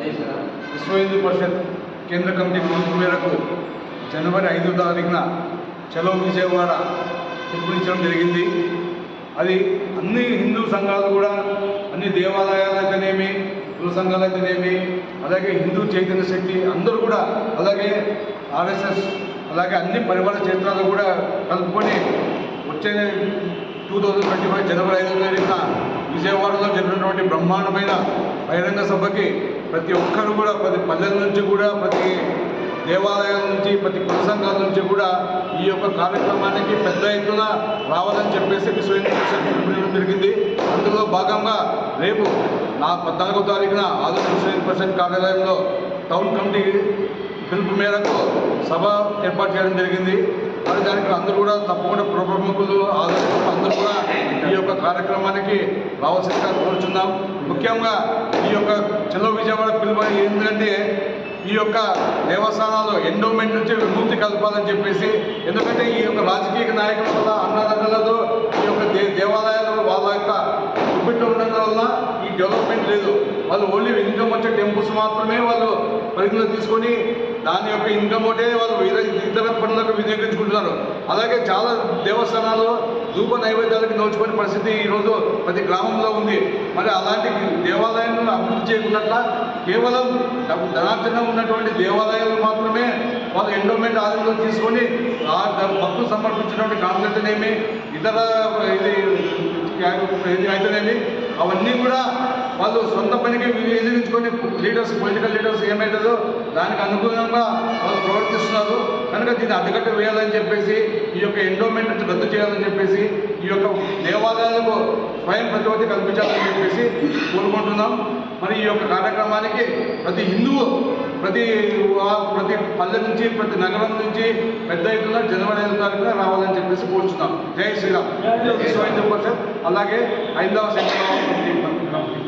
విశ్వ హిందూ పరిషత్ కేంద్ర కమిటీ పిలుపు మేరకు జనవరి ఐదో తారీఖున చలో విజయవాడ పిలుపునిచ్చడం జరిగింది. అది అన్ని హిందూ సంఘాలు కూడా అన్ని దేవాలయాలు అయితేనేమి కుల సంఘాలు అయితేనేమి అలాగే హిందూ చైతన్య శక్తి అందరూ కూడా అలాగే ఆర్ఎస్ఎస్ అలాగే అన్ని పరివార క్షేత్రాలు కూడా కలుపుకొని వచ్చే టూ థౌజండ్ ట్వంటీ ఫైవ్ జనవరి ఐదో తారీఖున విజయవాడలో జరిగినటువంటి బ్రహ్మాండమైన బహిరంగ సభకి ప్రతి ఒక్కరు కూడా ప్రతి పల్లెల నుంచి కూడా ప్రతి దేవాలయాల నుంచి ప్రతి కుల సంఘాల నుంచి కూడా ఈ యొక్క కార్యక్రమానికి పెద్ద ఎత్తున రావాలని చెప్పేసి విశ్వ హిందూ పరిషత్ జరిగింది. అందులో భాగంగా రేపు నా పద్నాలుగో తారీఖున ఆంధ్ర విశ్వ హిందూ పరిషత్ కార్యాలయంలో టౌన్ కమిటీ పిలుపు మేరకు సభ ఏర్పాటు చేయడం జరిగింది. మరి దానికి అందరూ కూడా తప్పకుండా ప్రముఖులు ఆదర్శకులు అందరూ కూడా కార్యక్రమానికి రావాల్సిందిగా కోరుచున్నాం. ముఖ్యంగా ఈ యొక్క చిల్లో విజయవాడ పిలువ ఏంటంటే ఈ యొక్క దేవస్థానాలు ఎండోమెంట్ నుంచి విముక్తి కలపాలని చెప్పేసి ఎందుకంటే ఈ యొక్క రాజకీయ నాయకుల వల్ల అన్నదండలతో ఈ యొక్క దే దేవాలయాలు వాళ్ళ యొక్క గుప్పిట్లో ఉండడం వల్ల ఈ డెవలప్మెంట్ లేదు. వాళ్ళు ఓన్లీ ఇన్కమ్ వచ్చే టెంపుల్స్ మాత్రమే వాళ్ళు పరిగణలో తీసుకొని దాని యొక్క ఇన్కమ్ ఒకటే వాళ్ళు ఇతర ఇతర పనులకు వినియోగించుకుంటున్నారు. అలాగే చాలా దేవస్థానాలు ధూప నైవేద్యాలకు నోచుకునే పరిస్థితి ఈరోజు ప్రతి గ్రామంలో ఉంది. మరి అలాంటి దేవాలయాలను అభివృద్ధి చేయకుండా కేవలం డబ్బు ధనార్జన ఉన్నటువంటి దేవాలయాలు మాత్రమే వాళ్ళు ఎండోమెంట్ ఆధీనంలో తీసుకొని ఆ భక్తులు సమర్పించినటువంటి కాంగ్రెస్నేమి ఇతర ఇది ఇది అయితేనేమి అవన్నీ కూడా వాళ్ళు సొంత పనికి వినియోగించుకొని లీడర్స్ పొలిటికల్ లీడర్స్ ఏమవుతుందో దానికి అనుగుణంగా వాళ్ళు ప్రవర్తిస్తున్నారు దీన్ని అడ్డుకట్ట వేయాలని చెప్పేసి ఈ యొక్క ఎండోమెంట్ రద్దు చేయాలని చెప్పేసి ఈ యొక్క దేవాలయాలకు స్వయం ప్రతిపత్తి కల్పించాలని చెప్పేసి కోరుకుంటున్నాం. మరి ఈ యొక్క కార్యక్రమానికి ప్రతి హిందువు ప్రతి ప్రతి పల్లె నుంచి ప్రతి నగరం నుంచి పెద్ద ఎత్తున జనవరి ఐదు తారీఖున రావాలని చెప్పేసి కోరుచున్నాం. జై శ్రీరామ్. విశ్వ హిందూ పరిషత్ అలాగే ఐదవ శంకరరావు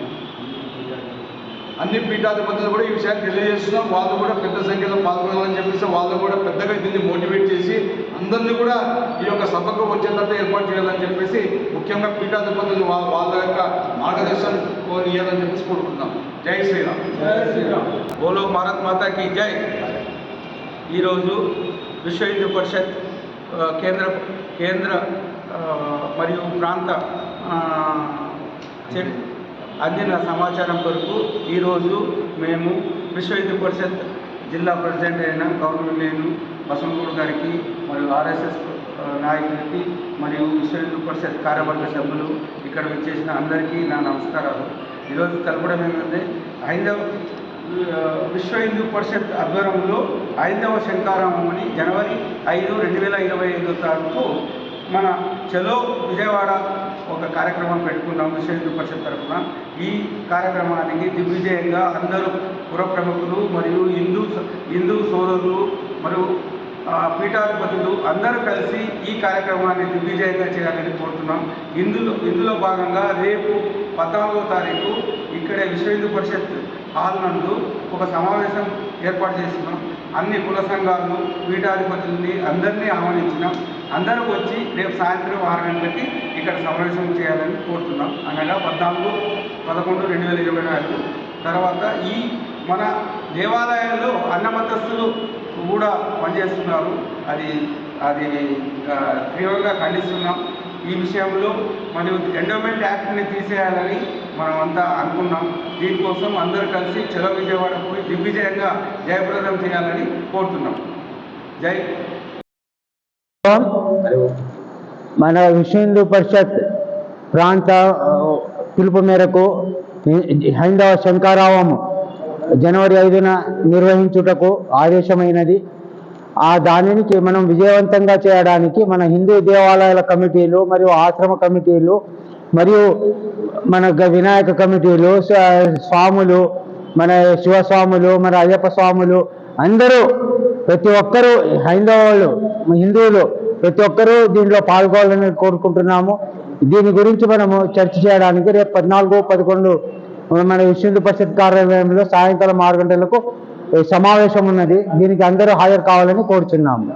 అన్ని పీఠాధిపతులు కూడా ఈ విషయాన్ని తెలియజేస్తున్నాం. వాళ్ళు కూడా పెద్ద సంఖ్యలో పాల్గొనాలని చెప్పేసి వాళ్ళు కూడా పెద్దగా దీన్ని మోటివేట్ చేసి అందరినీ కూడా ఈ యొక్క సభకు వచ్చేటట్టు ఏర్పాటు చేయాలని చెప్పేసి ముఖ్యంగా పీఠాధిపతులు వా- వాళ్ళ యొక్క మార్గదర్శనం ఇవ్వాలని చెప్పేసి కోరుకుంటున్నాం. జై శ్రీరామ్. జై శ్రీరామ్. బోలో భారత్ మాతా కీ జై. ఈరోజు విశ్వ హిందూ పరిషత్ కేంద్ర కేంద్ర మరియు ప్రాంత అందిన సమాచారం కొరకు ఈరోజు మేము విశ్వ హిందూ పరిషత్ జిల్లా ప్రెసిడెంట్ అయిన గవర్నమెంట్ నేను బసవగూడ గారికి మరియు ఆర్ఎస్ఎస్ నాయకులకి మరియు విశ్వ హిందూ పరిషత్ కార్యవర్గ సభ్యులు ఇక్కడ వచ్చేసిన అందరికీ నా నమస్కారాలు. ఈరోజు తెలపడం ఏంటంటే హైందవ విశ్వ హిందూ పరిషత్ ఆధ్వర్యంలో ఐదవ శంకారామం జనవరి ఐదు రెండు వేల ఇరవై ఐదో తారీఖు మన చలో విజయవాడ ఒక కార్యక్రమం పెట్టుకున్నాం విశ్వ పరిషత్ తరఫున. ఈ కార్యక్రమానికి దిగ్విజయంగా అందరూ పుర ప్రముఖులు మరియు హిందూ హిందూ సోదరులు మరియు పీఠాధిపతులు అందరూ కలిసి ఈ కార్యక్రమాన్ని దిగ్విజయంగా చేయాలని కోరుతున్నాం. ఇందులో ఇందులో భాగంగా రేపు పద్నాలుగో తారీఖు ఇక్కడే విశ్వ హిందూ పరిషత్ హాల్ నందు ఒక సమావేశం ఏర్పాటు చేస్తున్నాం. అన్ని కుల సంఘాలను పీఠాధిపతుల్ని అందరినీ ఆహ్వానించినాం. అందరూ వచ్చి రేపు సాయంత్రం ఆరు గంటలకి ఇక్కడ సమావేశం చేయాలని కోరుతున్నాం. అనగా పద్నాలుగు పదకొండు రెండు వేల ఇరవై నాలుగు. తర్వాత ఈ మన దేవాలయాల్లో అన్నమతస్థులు కూడా పనిచేస్తున్నారు. అది అది తీవ్రంగా ఖండిస్తున్నాం. ఈ విషయంలో మరియు ఎండోమెంట్ యాక్ట్ని తీసేయాలని మనం అంతా అనుకున్నాం. దీనికోసం అందరూ కలిసి చలో విజయవాడ పోయి దిగ్విజయంగా జయప్రదం చేయాలని కోరుతున్నాం. జై మన విశ్వ హిందూ పరిషత్ ప్రాంత పిలుపు మేరకు హైందవ శంకారావం జనవరి ఐదున నిర్వహించుటకు ఆదేశమైనది. ఆ దానికి మనం విజయవంతంగా చేయడానికి మన హిందూ దేవాలయాల కమిటీలు మరియు ఆశ్రమ కమిటీలు మరియు మన వినాయక కమిటీలు స్వాములు మన శివస్వాములు మన అయ్యప్ప స్వాములు అందరూ ప్రతి ఒక్కరూ హైందవులు హిందువులు ప్రతి ఒక్కరూ దీనిలో పాల్గొనాలని కోరుకుంటున్నాము. దీని గురించి మనము చర్చ చేయడానికి రేపు పద్నాలుగు పదకొండు మన విశ్వ పరిషత్ కార్యాలయంలో సాయంకాలం ఆరు గంటలకు సమావేశం ఉన్నది. దీనికి అందరూ హాజరు కావాలని కోరుచున్నాము.